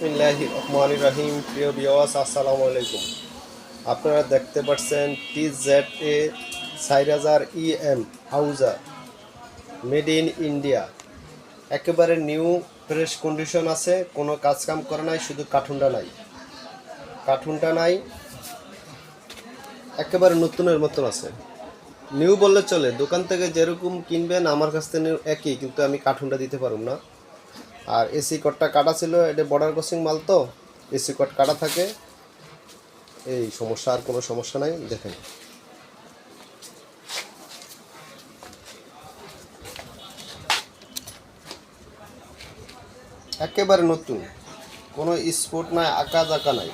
বিসমিল্লাহি রহমান রাহিম। প্রিয় বিওয়াস আসসালামু আলাইকুম। আপনারা দেখতে পাচ্ছেন টি জেড এ হাজার ই এম হাউজার মেড ইন ইন্ডিয়া। একেবারে নিউ, ফ্রেশ কন্ডিশন আছে, কোনো কাজ কাম করে নাই, শুধু কার্টুনটা নাই। কার্টুনটা নাই, একেবারে নতুনের মতন আছে। নিউ বললে চলে, দোকান থেকে যেরকম কিনবেন, আমার কাছ থেকে একই, কিন্তু আমি কার্টুনটা দিতে পারব না। আর এসি কটটা কাটা ছিল, এটা বর্ডার ক্রসিং মাল তো, এসি কট কাটা থাকে। এই সমস্যা আর কোনো সমস্যা নাই, দেখেন। একেবারে নতুন, কোনো স্পোর্ট নাই আঁকা জাঁকা নাই।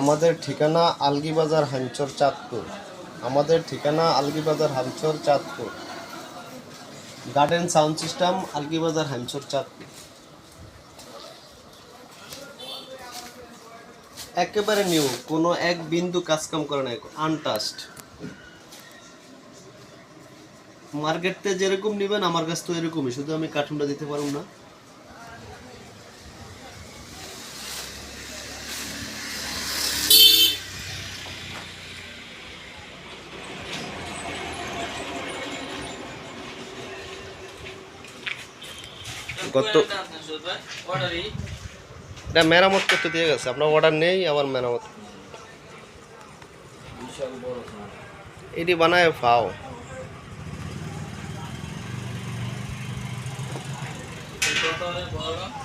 আমাদের ঠিকানা আলগিবাজার হাঞ্চর চাঁদপুর। আমাদের ঠিকানা Algibazar Hanchar Chandpur. Garden sound system Algibazar Hanchar Chandpur. একেবারে নিউ কোনো এক বিন্দু কাজকাম করে নাই আনটাস্ট মার্কেটে যেরকম নেবেন আমার কাছ তো এরকমই শুধু আমি কার্টুনটা দিতে পারব না। গত এটা মেরামত করতে দিয়ে গেছে। আপনার অর্ডার নেই আবার মেরামত। এটি বানায় ফাও।